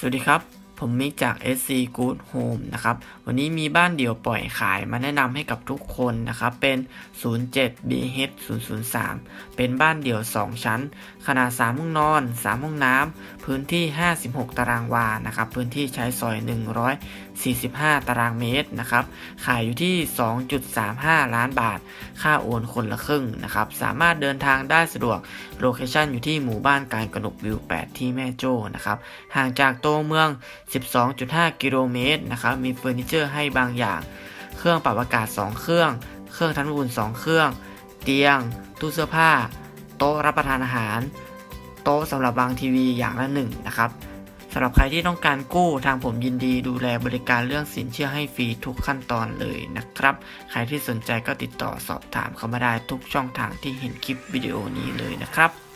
สวัสดีครับ ผมมิกจาก SC Good Home นะครับ วันนี้มีบ้านเดี่ยวปล่อยขายมาแนะนำให้กับทุกคนนะครับ เป็น 07BH 003 เป็นบ้านเดี่ยว 2 ชั้น ขนาด 3 ห้องนอน 3 ห้องน้ำ พื้นที่ 56 ตารางวา นะครับ พื้นที่ใช้สอย 145 ตารางเมตรนะครับ ขายอยู่ที่ 2.35 ล้านบาท ค่าโอนคนละครึ่งนะครับ สามารถเดินทางได้สะดวก โลเคชันอยู่ที่หมู่บ้านการกนกวิว 8 ที่แม่โจ้นะครับ ห่างจากโตเมือง12.5 กิโลเมตรนะครับ มีเฟอร์นิเจอร์ให้บางอย่าง เครื่องปรับอากาศ 2 เครื่อง เครื่องทำน้ำอุ่น2 เครื่อง เตียง ตู้เสื้อผ้า โต๊ะรับประทานอาหาร โต๊ะสำหรับวางทีวีอย่างละหนึ่งนะครับสำหรับใครที่ต้องการกู้ทางผมยินดีดูแลบริการเรื่องสินเชื่อให้ฟรีทุกขั้นตอนเลยนะครับ ใครที่สนใจก็ติดต่อสอบถามเข้ามาได้ทุกช่องทางที่เห็นคลิปวิดีโอนี้เลยนะครับ